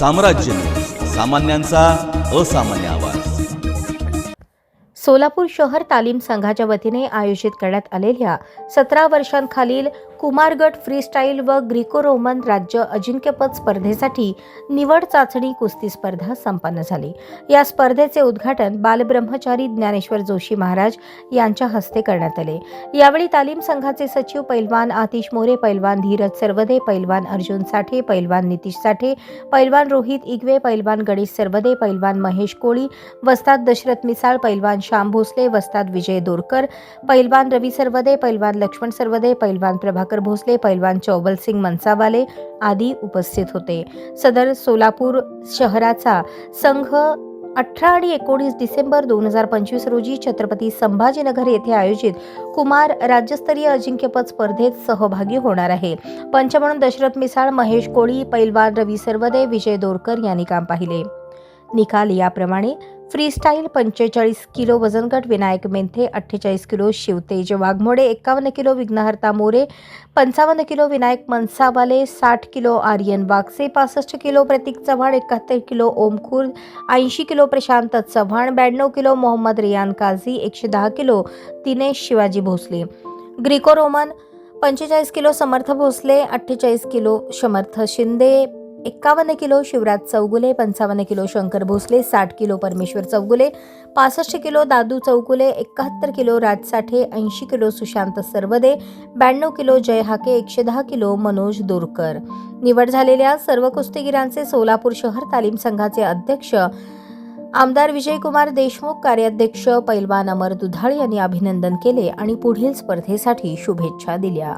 साम्राज्य. सामान्यांचा असामान्य आवाज. सोलापूर शहर तालीम संघाच्या वतीने आयोजित करण्यात आलेल्या सतरा वर्षांखालील कुमारगट फ्रीस्टाईल व ग्रीको रोमन राज्य अजिंक्यपद स्पर्धेसाठी निवड चाचणी कुस्ती स्पर्धा संपन्न झाली. या स्पर्धेचे उद्घाटन बालब्रह्मचारी ज्ञानेश्वर जोशी महाराज यांच्या हस्ते करण्यात आले. यावेळी तालीम संघाचे सचिव पैलवान आतिश मोरे पैलवान धीरज सरवदे पैलवान अर्जुन साठे पैलवान नितीश साठे पैलवान रोहित इगवे पैलवान गणेश सरवदे पैलवान महेश कोळी वस्ताद दशरथ मिसाळ पैलवान श्याम भोसले वस्ताद विजय दोरकर पैलवान रवी सरवदे पैलवान लक्ष्मण सरवदे पैलवान प्रभाकर भोसले पैलवान चौबल सिंग मनसावाले आदी उपस्थित होते. सदर सोलापूर शहराचा संघ अठरा आणि एकोणीस डिसेंबर दोन हजार पंचवीस रोजी छत्रपती संभाजीनगर येथे आयोजित कुमार राज्यस्तरीय अजिंक्यपद स्पर्धेत सहभागी होणार आहे. पंच म्हणून दशरथ मिसाळ महेश कोळी पैलवान रवी सर्वदे विजय दोरकर यांनी काम पाहिले. निकाल याप्रमाणे फ्रीस्टाईल पंचेचाळीस किलो वजन गट विनायक मेंथे अठ्ठेचाळीस किलो शिवतेज वाघमोडे एकावन्न किलो विघ्नहर्ता मोरे पंचावन्न किलो विनायक मनसावाले साठ किलो आर्यन वागसे पासष्ट किलो प्रतीक चव्हाण एकाहत्तर किलो ओम ऐंशी किलो प्रशांत चव्हाण ब्याण्णव किलो मोहम्मद रियान काझी एकशे दहा kilo Dinesh Shivaji Bhosale. Greco Roman पंचेचाळीस किलो समर्थ भोसले अठ्ठेचाळीस किलो समर्थ शिंदे एक्कावन्न किलो शिवराज चौगुले पंचावन्न किलो शंकर भोसले साठ किलो परमेश्वर चौगुले पासष्ट किलो दादू चौगुले एकाहत्तर किलो राज साठे ऐंशी किलो सुशांत सरवदे ब्याण्णव किलो जय हाके एकशे दहा किलो मनोज दोरकर. निवड झालेल्या सर्व कुस्तीगिरांचे सोलापूर शहर तालीम संघाचे अध्यक्ष आमदार विजयकुमार देशमुख कार्याध्यक्ष पैलवान अमर दुधाळ यांनी अभिनंदन केले आणि पुढील स्पर्धेसाठी शुभेच्छा दिल्या.